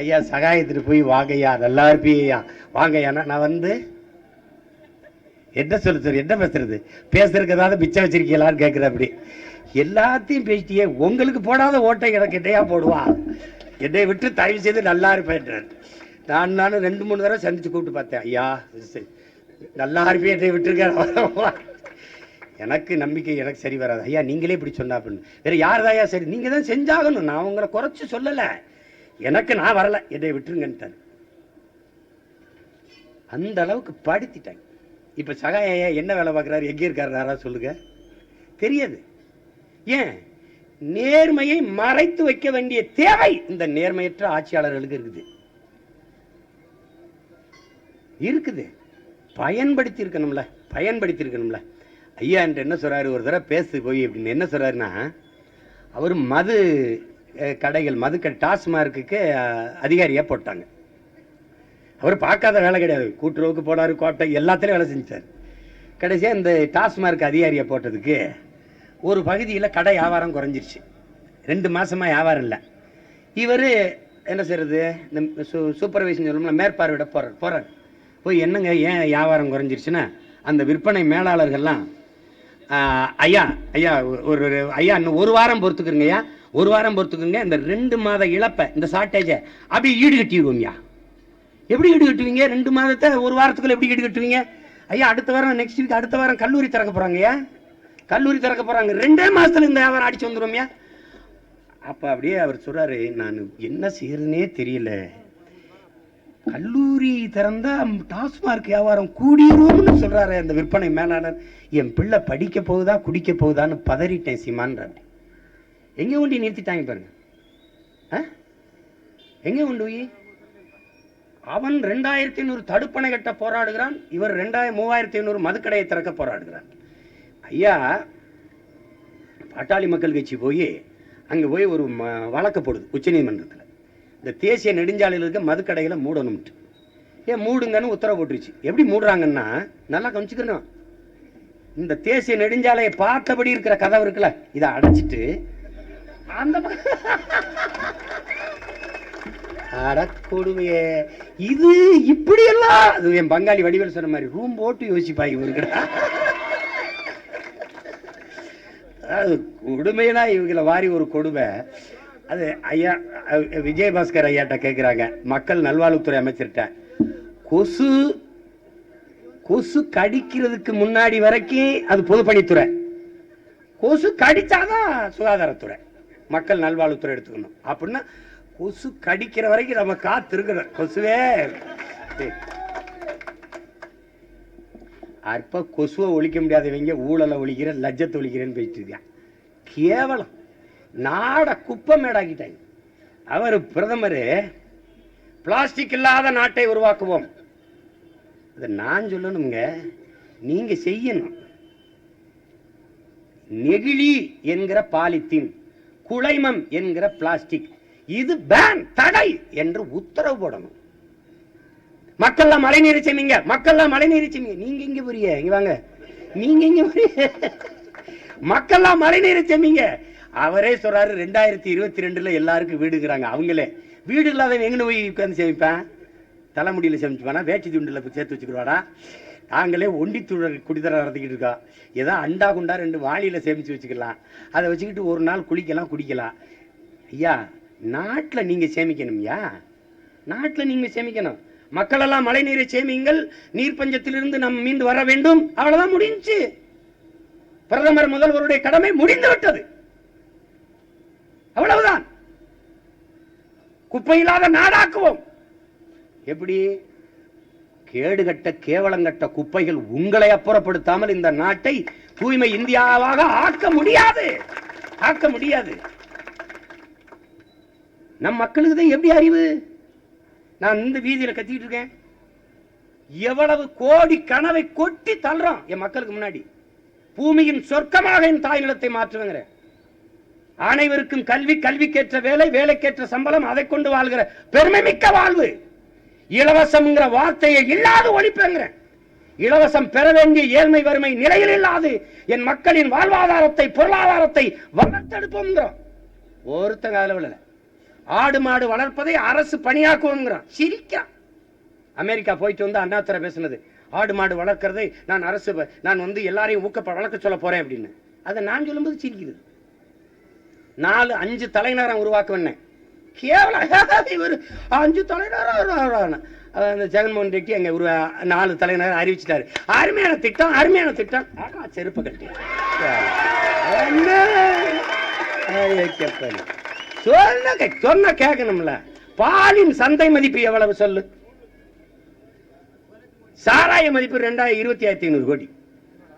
ஐயா சகாயத்துட்டு போய் வாங்கய்யா நல்லா இருப்பியா வாங்கய்யானா நான் வந்து என்ன சொல்லு சார் என்ன பேசுறது? பேசுறதுக்கு ஏதாவது மிச்சம் வச்சிருக்கீங்களான்னு கேட்குற அப்படி. எல்லாத்தையும் பேசிட்டியே உங்களுக்கு போடாத ஓட்டை எனக்கு என்னையா போடுவா? என்னை விட்டு தயவு செய்து நல்லா இருப்பேன் நான் நானும் ரெண்டு மூணு தடவை சந்திச்சு கூப்பிட்டு பார்த்தேன். ஐயா சரி, நல்லா இருப்பேன் என்னை விட்டுருக்கேன் எனக்கு நம்பிக்கை எனக்கு சரி வராது. ஐயா நீங்களே இப்படி சொன்னா அப்படின்னு வேற யார் ஐயா சரி? நீங்க தான் செஞ்சாகணும். நான் உங்களை குறைச்சி சொல்லலை. எனக்கு நான் வரல. என்னை விட்டுருங்கன்ட்டார். அந்த அளவுக்கு படுத்திட்டாங்க. இப்ப சகாய ஐயா என்ன வேலை பார்க்குறாரு? எங்கே இருக்காரு சொல்லுங்க. தெரியாது. ஏன்? நேர்மையை மறைத்து வைக்க வேண்டிய தேவை இந்த நேர்மையற்ற ஆட்சியாளர்களுக்கு இருக்குது. இருக்குது. பயன்படுத்தி இருக்கணும்ல பயன்படுத்தி இருக்கணும்ல ஐயா என்று என்ன சொல்றாரு? ஒரு தடவை பேசு போய் அப்படின்னு. என்ன சொல்றாருன்னா அவர் மது கடைகள். மதுக்கடை கடை டாஸ்மார்க்குக்கு அதிகாரியாக போட்டாங்க. அவர் பார்க்காத வேலை கிடையாது. கூட்டுறவுக்கு போனார் கோட்டை எல்லாத்துலேயும் வேலை செஞ்சார். கடைசியாக இந்த டாஸ்மார்க் அதிகாரியை போட்டதுக்கு ஒரு பகுதியில் கடை வியாபாரம் குறைஞ்சிருச்சு. ரெண்டு மாதமாக வியாபாரம் இல்லை. இவர் என்ன செய்கிறது இந்த சூ சூப்பர்வைசன் சொல்லணும்ல மேற்பார்வையிட போகிறார் போகிறார் போய் என்னங்க ஏன் வியாபாரம் குறைஞ்சிருச்சுன்னா அந்த விற்பனை மேலாளர்கள்லாம் ஐயா ஐயா ஒரு ஐயா இன்னும் ஒரு வாரம் பொறுத்துக்குங்க ஐயா ஒரு வாரம் பொறுத்துக்குங்க இந்த ரெண்டு மாத இழப்பை இந்த ஷார்ட்டேஜை அப்படியே ஈடுகட்டிடுவோம்யா எப்படி ஈடு கட்டுவீங்க? ரெண்டு மாதத்தை ஒரு வாரத்துக்குள்ள எப்படி ஈடு கட்டுவீங்க? ஐயா அடுத்த வாரம் நெக்ஸ்ட் வீக் அடுத்த வாரம் கல்லூரி திறக்க போறாங்கய்யா? கல்லூரி திறக்க போறாங்க. ரெண்டே மாசத்துல இந்த வியாபாரம் அடிச்சு வந்துரும்யா. அப்ப அப்படியே அவர் சொல்றாரு நான் என்ன செய்யறதுனே தெரியல. கல்லூரி திறந்தா டாஸ்மார்க் வியாபாரம் கூடிரும்னு சொல்றாரு அந்த விற்பனை மேலாளர். என் பிள்ளை படிக்க போகுதா குடிக்க போகுதான்னு பதறிட்டேன் சீமான்றாரு. எங்கே கொண்டு நிறுத்திட்டாங்க பாருங்க. ஆ? எங்கே கொண்டு போய் அவன் ரெண்டாயிரத்தி ஐநூறு தடுப்பணை கட்ட போராடுகிறான் இவர் ரெண்டாயிரம் மூவாயிரத்தி ஐநூறு மதுக்கடையை திறக்க போராடுகிறான். ஐயா பாட்டாளி மக்கள் கட்சி போய் அங்கே போய் ஒரு ம வழக்கு போடுது உச்சநீதிமன்றத்தில் இந்த தேசிய நெடுஞ்சாலையில் இருக்க மதுக்கடைகளை மூடணும்ட்டு. ஏன் மூடுங்கன்னு உத்தரவு போட்டுருச்சு. எப்படி மூடுறாங்கன்னா நல்லா கவனிச்சுக்கணும் இந்த தேசிய நெடுஞ்சாலையை பார்த்தபடி இருக்கிற கதவு இருக்குல்ல இதை அடைச்சிட்டு அந்த பக்கம் கொடுமையே. இது இப்படியெல்லாம் அது என் பங்காளி வடிவேல் சொன்ன மாதிரி ரூம் போட்டு யோசிப்பாங்க இவருக்குடா அது கொடுமைனா இவங்கள வாரி ஒரு கொடுமை. அது ஐயா விஜயபாஸ்கர் ஐயாட்ட கேட்குறாங்க மக்கள் நல்வாழ்வுத்துறை அமைச்சர்கிட்ட. கொசு கொசு கடிக்கிறதுக்கு முன்னாடி வரைக்கும் அது பொதுப்பணித்துறை. கொசு கடிச்சாதான் சுகாதாரத்துறை. மக்கள் நல்வாழ்வுத்துறை எடுத்துக்கணும். அப்படின்னா கொசு கடிக்கிற வரைக்கும் நம்ம காத்து இருக்கிறோம் கொசுவே அற்ப கொசுவை ஒழிக்க முடியாதவங்க ஊழலை ஒழிக்கிற லஜ்ஜத்தை ஒழிக்கிறேன்னு பேசிட்டு இருக்கான் கேவலம். நாட குப்பை மேடாக்கிட்டாங்க. அவர் பிரதமர் பிளாஸ்டிக் இல்லாத நாட்டை உருவாக்குவோம். அதை நான் சொல்லணுங்க நீங்க செய்யணும். நெகிழி என்கிற பாலித்தீன். குழைமம் என்கிற பிளாஸ்டிக். இது பேன் தடை என்று உத்தரவு போடணும். மக்கள்லாம் மழை நீர் சேமிங்க. மக்கள்லாம் மழை நீர் சேமிங்க. நீங்க இங்க புரிய இங்க வாங்க. நீங்க இங்க புரிய மக்கள்லாம் மழை நீர் சேமிங்க. அவரே சொல்றாரு ரெண்டாயிரத்தி இருபத்தி ரெண்டுல எல்லாருக்கும் வீடுங்கிறாங்க அவங்களே. வீடு இல்லாதவன் எங்கன்னு போய் உட்கார்ந்து சேமிப்பேன்? தலைமுடியில சேமிச்சுப்பானா? வேட்டி துண்டில் சேர்த்து வச்சுக்கிடுவாடா நாங்களே ஒண்டி துழ குடித்தர நடத்திக்கிட்டு இருக்கோம் ஏதோ அண்டா குண்டா ரெண்டு வாளியில சேமிச்சு வச்சுக்கலாம். அதை வச்சுக்கிட்டு ஒரு நாள் குளிக்கலாம் குடிக்கலாம். ஐயா நாட்டில் நீங்க சேமிக்கணும்யா நாட்டில் நீங்க சேமிக்கணும். மக்களெல்லாம் மழை நீரை சேமியுங்கள். நீர் பஞ்சத்திலிருந்து நாம் மீண்டு வர வேண்டும். அவ்வளவுதான் முடிஞ்சு. பிரதமர் முதல்வருடைய கடமை முடிந்து விட்டது. அவ்வளவுதான். குப்பையில்லாத நாடாக்குவோம். எப்படி? கேடுகட்ட கேவலங்கட்ட குப்பைகள் உங்களை அப்புறப்படுத்தாமல் இந்த நாட்டை தூய்மை இந்தியாவாக ஆக்க முடியாது. ஆக்க முடியாது. நம் மக்களுக்கு தான் எப்படி அறிவு? நான் இந்த வீதியில கத்திட்டு இருக்கேன். எவ்வளவு கோடி கனவை கொட்டி தள்ளுறோம் என் மக்களுக்கு முன்னாடி. பூமியின் சொர்க்கமாக என் தாய் நிலத்தை மாற்றுவேங்கிற. அனைவருக்கும் கல்வி கல்விக்கேற்ற வேலை வேலைக்கேற்ற சம்பளம் அதை கொண்டு வாழ்கிற பெருமை மிக்க வாழ்வு. இலவசம்ங்கிற வார்த்தையை இல்லாது ஒழிப்பேங்கிற. இலவசம் பெற வேண்டிய ஏழ்மை வறுமை நிலையில் இல்லாது என் மக்களின் வாழ்வாதாரத்தை பொருளாதாரத்தை வளர்த்தெடுப்போம்ங்கிறோம். ஒருத்தங்க அளவில் விழல. ஆடு மாடு வளர்ப்பதை அரசு பணியாக்குவோங்கிறான் சிரிக்கிறான். அமெரிக்கா போயிட்டு வந்து அண்ணாத்துறை பேசுனது. ஆடு மாடு வளர்க்கறதை நான் அரசு நான் வந்து எல்லாரையும் ஊக்க வளர்க்க சொல்ல போறேன் அப்படின்னு. அதை நான் சொல்லும்போது சிரிக்குது. நாலு அஞ்சு தலைநகரம் உருவாக்குவேன் கேவலம். இவர் அஞ்சு தலைநகரம் அந்த ஜெகன்மோகன் ரெட்டி அங்க ஒரு நாலு தலைநகர் அறிவிச்சிட்டாரு. அருமையான திட்டம் அருமையான திட்டம். ஆனால் செருப்பு கட்டி என்ன? சொன்ன சொன்ன கேட்கணும்ல பாலின் சந்தை மதிப்பு எவ்வளவு சொல்லு? சாராய மதிப்பு ரெண்டாயிரம் இருபத்தி ஆயிரத்தி ஐநூறு கோடி.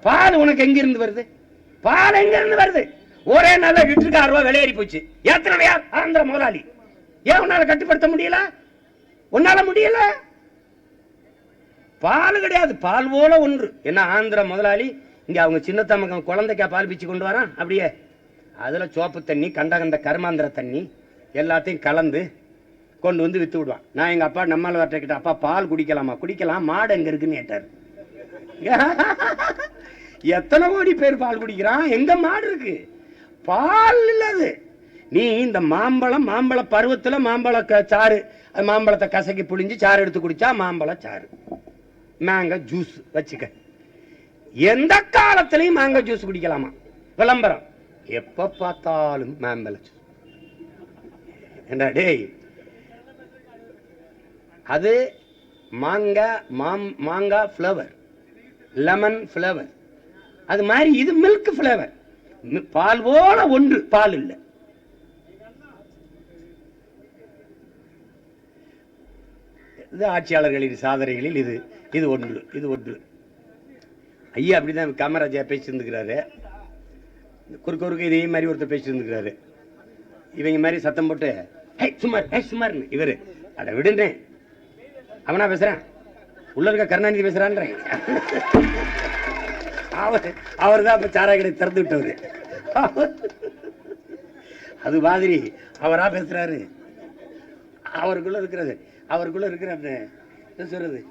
பால் உனக்கு எங்கிருந்து வருது? பால் எங்கிருந்து வருது? ஒரே நாள்ல லிட்டருக்கு ஆறு ரூபா விலையேறி போச்சு. ஏத்தனையா ஆந்திர முதலாளி. ஏன் உன்னால கட்டுப்படுத்த முடியல? உன்னால முடியல? பால் கிடையாது பால் போல ஒன்று. என்ன ஆந்திர முதலாளி இங்க அவங்க சின்ன குழந்தைக்கா பால் பிச்சு கொண்டு வரான்? அப்படியே. அதுல சோப்பு தண்ணி கண்ட கண்ட கருமாந்திர தண்ணி எல்லாத்தையும் கலந்து கொண்டு வந்து வித்து விடுவான். நான் எங்க அப்பா நம்மால் வரட்ட கிட்ட அப்பா பால் குடிக்கலாமா? குடிக்கலாம். மாடு எங்க இருக்குன்னு கேட்டார். எத்தனை கோடி பேர் பால் குடிக்கிறான்? எங்க மாடு இருக்கு? பால் இல்லாது நீ இந்த மாம்பழம் மாம்பழ பருவத்தில் மாம்பழ க- சாறு மாம்பழத்தை கசக்கி புழிஞ்சு சாறு எடுத்து குடிச்சா மாம்பழ சாறு. மேங்க ஜூஸ் வச்சுக்க. எந்த காலத்திலையும் மேங்க ஜூஸ் குடிக்கலாமா? விளம்பரம். எப்ப பார்த்தாலும் மாம்பழ ஜூஸ் என்ன டேய். அது மாங்காய் மாம் மாங்காய் ஃப்ளவர் லெமன் ஃப்ளவர் அது மாதிரி இது மில்க் ஃப்ளேவர் பால் போல ஒன்று பால் இல்லை. இது ஆட்சியாளர்களின் சாதனைகளில் இது. இது ஒன்று இது ஒன்று. ஐயா அப்படிதான் காமராஜா பேசியிருந்துக்கிறாரு. குறுக்க குறுக்க இதே மாதிரி ஒருத்தர் பேசியிருந்துக்கிறாரு. இவங்க மாதிரி சத்தம் போட்டு ஹே சுமார் ஹே சுமார்னு. இவரு அட விடுன்றேன். அவனா பேசுகிறேன் உள்ள இருக்க கருணாநிதி பேசுறான்றேன். அவர் அவர் தான் இப்போ சாராய திறந்து விட்டவரு. அது மாதிரி அவரா பேசுறாரு. அவருக்குள்ள இருக்கிறது அவருக்குள்ள இருக்கிற அந்த என்ன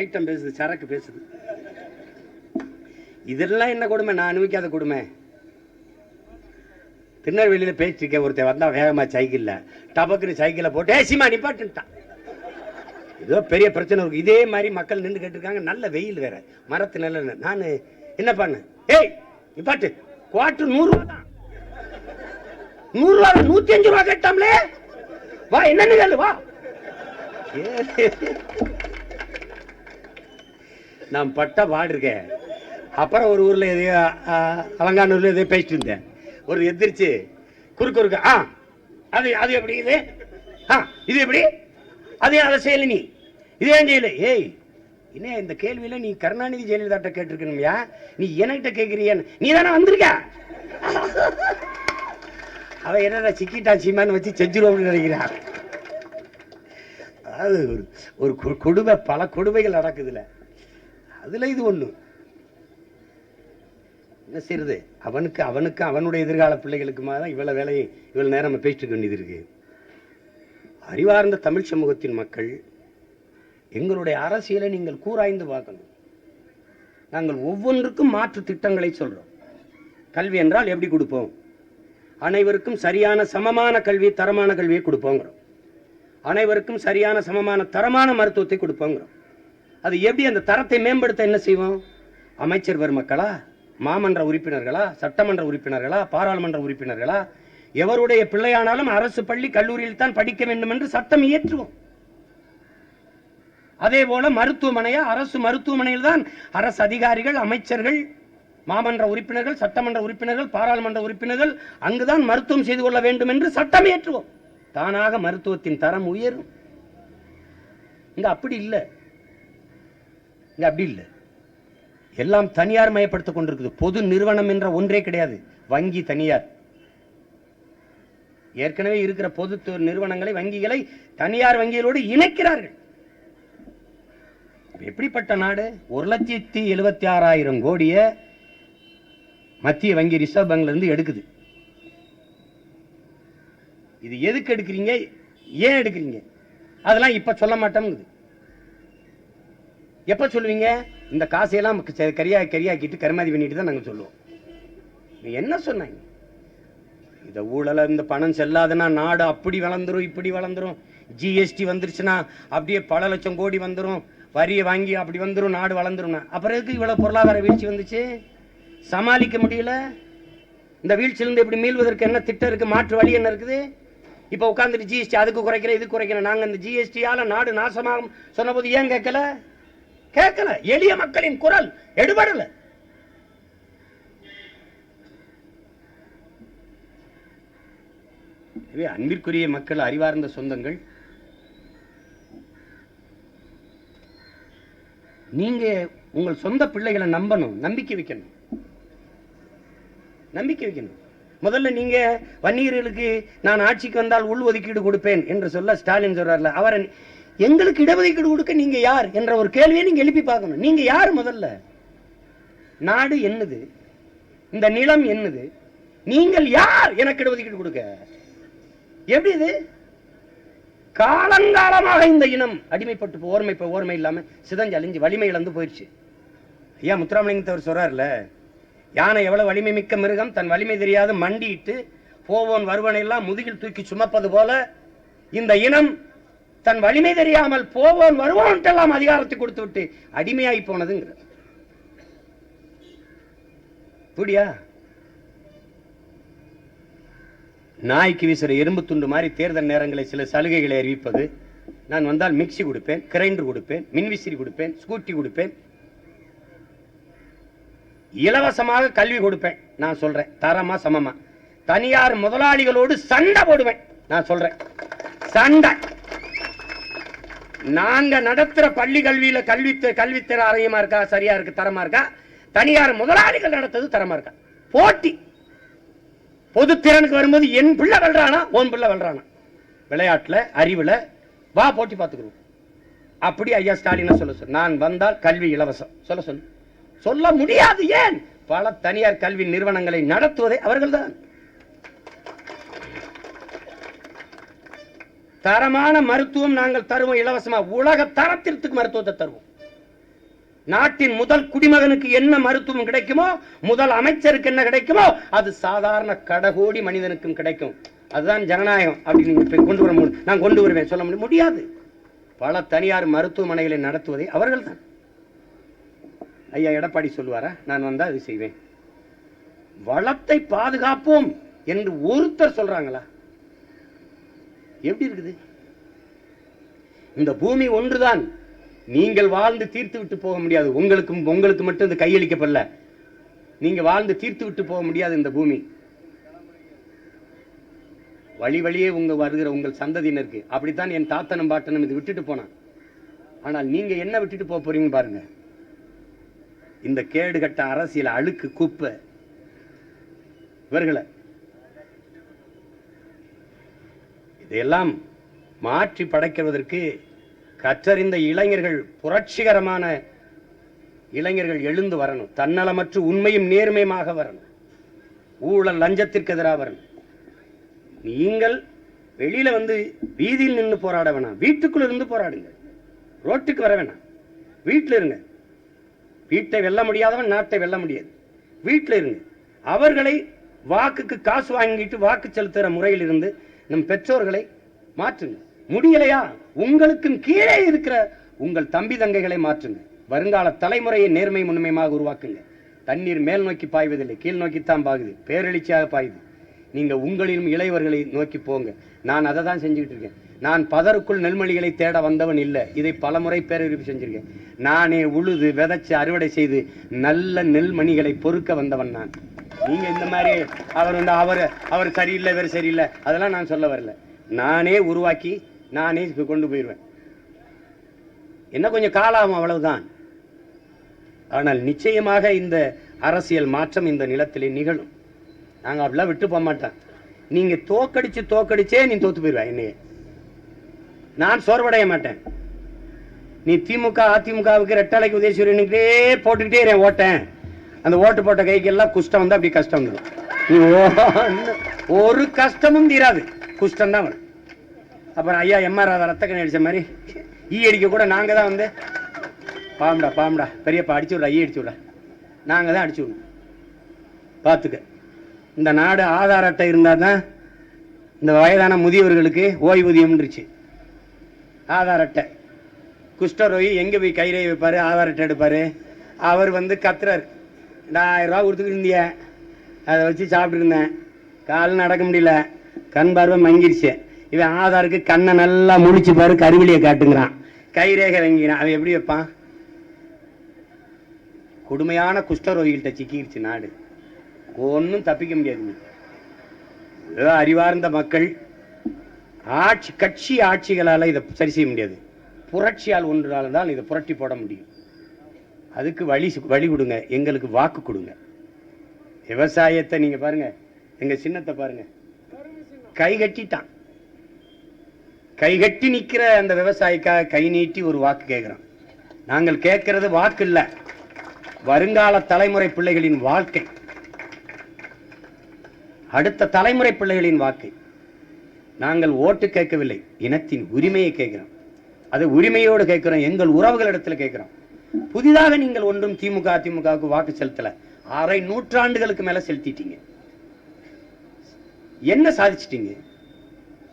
ஐட்டம் பேசுது சரக்கு பேசுது. இதெல்லாம் என்ன கொடுமை? நான் அனுபவிக்காத கொடுமை. திருநெல்வேலியில பேசிருக்கேன் ஒருத்தன் வந்தால் வேகமா சைக்கிளில் டபக்குன்னு சைக்கிளை போட்டு ஏசிமா நிப்பாட்டுன்ட்டான் ஏதோ பெரிய பிரச்சனை இருக்கு. இதே மாதிரி மக்கள் நின்று கேட்டிருக்காங்க. நல்ல வெயில் வேற. மரத்து நல்ல நான் என்ன பண்ணு? ஏய் நிப்பாட்டு குவாட்டு நூறுரூவா தான். நூறுரூவா நூற்றி நூத்தி அஞ்சு ரூபா கேட்டாம்லே? வா என்னன்னு கேளு வா. நான் பட்ட பாடிருக்கேன் அப்புறம் ஒரு ஊர்ல எதையோ அலங்கானூரில் எதையோ பேசிட்டு இருந்தேன். ஒரு எதிர்த்து குறுக்கு குறுக்க ஆ அது அது எப்படி இது? ஆ இது எப்படி? அது ஏன் அதை செய்யல நீ. இது ஏன் செய்யல ஏய் என்ன இந்த கேள்வியில நீ கருணாநிதி ஜெயலலிதாட்ட கேட்டிருக்கணும்யா? நீ என்கிட்ட கேட்கிறியன்னு நீ தானே வந்திருக்க? அவன் என்னடா சிக்கிட்டா சீமான்னு வச்சு செஞ்சிருவோம்னு நினைக்கிறான் அது ஒரு ஒரு கொடுமை பல கொடுமைகள் நடக்குதுல. அதுல இது ஒண்ணு. என்ன செய்யறது அவனுக்கு அவனுக்கு அவனுடைய எதிர்கால பிள்ளைகளுக்குமா தான் இவ்வளவு வேலையை இவ்வளவு நேரம் நம்ம பேசிட்டு வேண்டியது இருக்கு. அறிவார்ந்த தமிழ் சமூகத்தின் மக்கள் எங்களுடைய அரசியலை நீங்கள் கூராய்ந்து பார்க்கணும். நாங்கள் ஒவ்வொன்றுக்கும் மாற்று திட்டங்களை சொல்றோம். கல்வி என்றால் எப்படி கொடுப்போம்? அனைவருக்கும் சரியான சமமான கல்வி தரமான கல்வியை கொடுப்போங்கிறோம். அனைவருக்கும் சரியான சமமான தரமான மருத்துவத்தை கொடுப்போங்கிறோம். அது எப்படி அந்த தரத்தை மேம்படுத்த என்ன செய்வோம்? அமைச்சர் பெருமக்களா மாமன்ற உறுப்பினர்களா சட்டமன்ற உறுப்பினர்களா பாராளுமன்ற உறுப்பினர்களா எவருடைய பிள்ளையானாலும் அரசு பள்ளி கல்லூரியில் தான் படிக்க வேண்டும் என்று சட்டம் இயற்றுவோம். அதே போல மருத்துவமனையா அரசு மருத்துவமனையில் தான் அரசு அதிகாரிகள் அமைச்சர்கள் மாமன்ற உறுப்பினர்கள் சட்டமன்ற உறுப்பினர்கள் பாராளுமன்ற உறுப்பினர்கள் அங்குதான் மருத்துவம் செய்து கொள்ள வேண்டும் என்று சட்டம் இயற்றுவோம். தானாக மருத்துவத்தின் தரம் உயரும். இங்க அப்படி இல்லை. இங்க அப்படி இல்லை. எல்லாம் தனியார் மயப்படுத்திக் கொண்டிருக்குது. பொது நிறுவனம் என்ற ஒன்றே கிடையாது. வங்கி தனியார். ஏற்கனவே இருக்கிற பொது நிறுவனங்களை வங்கிகளை தனியார் வங்கிகளோடு இணைக்கிறார்கள். எப்படிப்பட்ட நாடு? ஒரு லட்சத்தி எழுபத்தி ஆறாயிரம் கோடிய மத்திய வங்கி ரிசர்வ் பேங்க்ல இருந்து எடுக்குது. இது எதுக்கு எடுக்கிறீங்க? ஏன் எடுக்கிறீங்க? அதெல்லாம் இப்ப சொல்ல மாட்டோம்ங்குது. எப்போ சொல்லுவீங்க? இந்த காசையெல்லாம் கரியா கரியாக்கிட்டு கருமாதி பண்ணிட்டு தான் நாங்க சொல்லுவோம். என்ன சொன்னாங்க இந்த ஊழல இந்த பணம் செல்லாதுன்னா நாடு அப்படி வளர்ந்துரும் இப்படி வளர்ந்துரும். ஜிஎஸ்டி வந்துருச்சுன்னா அப்படியே பல லட்சம் கோடி வந்துரும். வரியை வாங்கி அப்படி வந்துடும் நாடு வளர்ந்துரும்னா. அப்புறம் எதுக்கு இவ்வளவு பொருளாதார வீழ்ச்சி வந்துச்சு? சமாளிக்க முடியல. இந்த வீழ்ச்சியிலேருந்து எப்படி மீள்வதற்கு என்ன திட்டம் இருக்கு? மாற்று வழி என்ன இருக்குது? இப்போ உட்காந்துட்டு ஜிஎஸ்டி அதுக்கு குறைக்கிற இது குறைக்கிற நாங்க இந்த ஜிஎஸ்டியால நாடு நாசமாகும். சொன்னபோது ஏன் கேட்கல? கேட்கல. எளிய மக்களின் குரல் எடுபடல. அன்பிற்குரிய மக்கள் அறிவார்ந்த சொந்தங்கள் நீங்க உங்கள் சொந்த பிள்ளைகளை நம்பணும் நம்பிக்கை வைக்கணும். நம்பிக்கை வைக்கணும். முதல்ல நீங்க வன்னியர்களுக்கு நான் ஆட்சிக்கு வந்தால் உள் ஒதுக்கீடு கொடுப்பேன் என்று சொல்ல ஸ்டாலின் சொல்றாருல அவரை எங்களுக்கு இடஒதுக்கீடு கொடுக்க நீங்க யார் என்ற ஒரு கேள்வியை நீங்க எழுப்பி பார்க்கணும். நீங்க யார் முதல்ல? நாடு என்னது? இந்த நிலம் என்னது? நீங்கள் யார் எனக்கு இடஒதுக்கீடு கொடுக்க? எப்படி இது? காலங்காலமாக இந்த இனம் அடிமைப்பட்டு ஓர்மை இப்போ ஓர்மை இல்லாம சிதஞ்சு அழிஞ்சு வலிமை இழந்து போயிடுச்சு ஐயா முத்துராமலிங்கத்தவர் சொல்றாருல யானை எவ்வளவு வலிமை மிக்க மிருகம் தன் வலிமை தெரியாது மண்டியிட்டு போவோன் வருவனெல்லாம் முதுகில் தூக்கி சுமப்பது போல இந்த இனம் தன் வலிமை தெரியாமல் போவோன் வருவோன்ட்டெல்லாம் அதிகாரத்தை கொடுத்து விட்டு அடிமையாகி போனதுங்கிற புரியா? நாய்க்கு வீசுற எறும்பு துண்டு மாதிரி தேர்தல் நேரங்களில் சில சலுகைகளை அறிவிப்பது. நான் வந்தால் மிக்ஸி கொடுப்பேன் கிரைண்டர் கொடுப்பேன் மின்விசிறி கொடுப்பேன் ஸ்கூட்டி கொடுப்பேன் இலவசமாக கல்வி கொடுப்பேன். நான் சொல்றேன். தரமா சமமா. தனியார் முதலாளிகளோடு சண்டை போடுவேன். நான் சொல்றேன். சண்டை. நாங்க நடத்துற பள்ளி கல்வியில கல்வி கல்வித்தர அறையமா இருக்கா? சரியா இருக்கு? தரமா இருக்கா? தனியார் முதலாளிகள் நடத்துறது தரமா இருக்கா? போட்டி. பொது திறனுக்கு வரும்போது என் பிள்ளை வெல்றானா? உன் பிள்ளை வெல்றானா? விளையாட்டுல அறிவுல வா போட்டி பார்த்துக்கிறோம் அப்படி ஐயா ஸ்டாலின் சொல்ல சொல் நான் வந்தால் கல்வி இலவசம். சொல்ல சொல்லு. சொல்ல முடியாது ஏன்? பல தனியார் கல்வி நிறுவனங்களை நடத்துவதை அவர்கள்தான். தரமான மருத்துவம் நாங்கள் தருவோம் இலவசமா. உலக தரத்திற்கு மருத்துவத்தை தருவோம். நாட்டின் முதல் குடிமகனுக்கு என்ன மருத்துவம் கிடைக்குமோ முதல் அமைச்சருக்கு என்ன கிடைக்குமோ அது சாதாரண கடகோடி மனிதனுக்கும் கிடைக்கும். அதுதான் ஜனநாயகம் அப்படின்னு கொண்டு வர முடியும். நான் கொண்டு வருவேன். சொல்ல முடியும். முடியாது. பல தனியார் மருத்துவமனைகளை நடத்துவதை அவர்கள்தான். ஐயா எடப்பாடி சொல்லுவாரா? நான் வந்தால் அது செய்வேன். வளத்தை பாதுகாப்போம் என்று ஒருத்தர் சொல்றாங்களா? எப்படி இருக்குது? இந்த பூமி ஒன்றுதான். நீங்கள் வாழ்ந்து தீர்த்து விட்டு போக முடியாது. உங்களுக்கு உங்களுக்கு மட்டும் இந்த கையளிக்கப்படல. நீங்க வாழ்ந்து தீர்த்து விட்டு போக முடியாது இந்த பூமி. வழி வழியே உங்க வருகிற உங்கள் சந்ததியினருக்கு அப்படித்தான் என் தாத்தனும் பாட்டனும் இது விட்டுட்டு போனான். ஆனால் நீங்க என்ன விட்டுட்டு போக போறீங்க பாருங்க. இந்த கேடு கட்ட அரசியல் அழுக்கு குப்பை. இவர்களை. இதையெல்லாம் மாற்றி படைக்கிறதற்கு கற்றறிந்த இளைஞர்கள் புரட்சிகரமான இளைஞர்கள் எழுந்து வரணும். தன்னலமற்று உண்மையும் நேர்மையுமாக வரணும். ஊழல் லஞ்சத்திற்கு எதிராக வரணும். நீங்கள் வெளியில வந்து வீதியில் நின்று போராட வேணாம். வீட்டுக்குள்ள இருந்து போராடுங்க ரோட்டுக்கு வர வேணாம். வீட்டில் இருங்க. வீட்டை வெல்ல முடியாதவன் நாட்டை வெல்ல முடியாது. வீட்டில் இருங்க அவர்களை வாக்குக்கு காசு வாங்கிட்டு வாக்கு செலுத்துகிற முறையில் இருந்து நம் பெற்றோர்களை மாற்றுங்க. முடியலையா? உங்களுக்கும் கீழே இருக்கிற உங்கள் தம்பி தங்கைகளை மாற்றுங்க. வருங்கால தலைமுறையை நேர்மை முன்மையமாக உருவாக்குங்க. தண்ணீர் மேல் நோக்கி பாய்வதில்லை கீழ் நோக்கித்தான் பாகுது பேரெழுச்சியாக பாயுது. நீங்கள் உங்களிலும் இளையவர்களை நோக்கி போங்க. நான் அதை தான் செஞ்சுக்கிட்டு இருக்கேன். நான் பதருக்குள் நெல்மணிகளை தேட வந்தவன் இல்லை. இதை பலமுறை பேரறிவிப்பு செஞ்சிருக்கேன். நானே உழுது விதைச்சு அறுவடை செய்து நல்ல நெல்மணிகளை பொறுக்க வந்தவன் நான். நீங்க இந்த மாதிரி அவர் வந்து அவர் அவர் சரியில்லை வேறு சரியில்லை அதெல்லாம் நான் சொல்ல வரல. நானே உருவாக்கி நானே கொண்டு போயிடுவேன் என்ன கொஞ்சம் காலம் அவ்வளவுதான். ஆனால் நிச்சயமாக இந்த அரசியல் மாற்றம் இந்த நிலத்திலே நிகழும். நாங்கள் அப்படிலாம் விட்டு போக மாட்டோம். நீங்கள் தோக்கடிச்சு தோக்கடிச்சே நீ தோத்து போயிடுவா என்னையே. நான் சோர்வடைய மாட்டேன். நீ திமுக அதிமுகவுக்கு ரெட்டலைக்கு உதயசூரியனுக்கே போட்டுக்கிட்டே இருக்கேன் ஓட்டேன் அந்த ஓட்டு போட்ட கைக்கு எல்லாம் குஷ்டம் வந்து அப்படி கஷ்டம் வந்துடும் நீ ஒரு கஷ்டமும் தீராது. குஷ்டம் தான் வரும். அப்புறம் ஐயா எம்ஆர் ராதா ரத்த கணி அடித்த மாதிரி ஈ அடிக்க கூட நாங்கள் தான் வந்து பாம்டா பாம்டா பெரியப்பா அடிச்சு விட்றா ஈ அடிச்சு விடா நாங்கள் தான் அடிச்சு விடணும். பார்த்துக்க இந்த நாடு ஆதார் அட்டை இருந்தால் தான் இந்த வயதான முதியவர்களுக்கு ஓய்வூதியம்ன்றுச்சு ஆதார் அட்டை. குஷ்டரோகி எங்கே போய் கைரே வைப்பார்? ஆதார் அட்டை எடுப்பார். அவர் வந்து கத்துறார் நான் ரூபா கொடுத்துக்கிட்டு இருந்திய. அதை வச்சு சாப்பிட்டுருந்தேன் கால் நடக்க முடியல. கண் பார்வை மங்கிருச்சு. இவன் ஆதாருக்கு கண்ணை நல்லா முழிச்சு பாரு கருவிலியை காட்டுங்கிறான். கைரேகை வாங்கிக்கிறான். அவன் எப்படி வைப்பான்? கொடுமையான குஷ்டரோகிகள்கிட்ட சிக்கிடுச்சு நாடு. ஒன்றும் தப்பிக்க முடியாது. ஏதோ அறிவார்ந்த மக்கள். ஆட்சி கட்சி ஆட்சிகளால் இதை சரி செய்ய முடியாது. புரட்சியால் ஒன்றால் தான் இதை புரட்டி போட முடியும். அதுக்கு வழி வழி கொடுங்க. எங்களுக்கு வாக்கு கொடுங்க. விவசாயத்தை நீங்க பாருங்க. எங்க சின்னத்தை பாருங்க. கை கட்டிட்டான். கை கட்டி நிக்கிற அந்த விவசாயிக்காக கை நீட்டி ஒரு வாக்கு கேட்கிறோம் நாங்கள் கேட்கறது வாக்கு இல்ல. வருங்கால தலைமுறை பிள்ளைகளின் வாழ்க்கை. அடுத்த தலைமுறை பிள்ளைகளின் வாக்கை நாங்கள் ஓட்டு கேட்கவில்லை. இனத்தின் உரிமையை கேட்கிறோம். அது உரிமையோடு கேட்கிறோம். எங்கள் உறவுகளிடத்தில் கேட்கிறோம். புதிதாக நீங்கள் ஒன்றும் திமுக அதிமுகவுக்கு வாக்கு செலுத்தல. அரை நூற்றாண்டுகளுக்கு மேல செலுத்திட்டீங்க. என்ன சாதிச்சிட்டீங்க?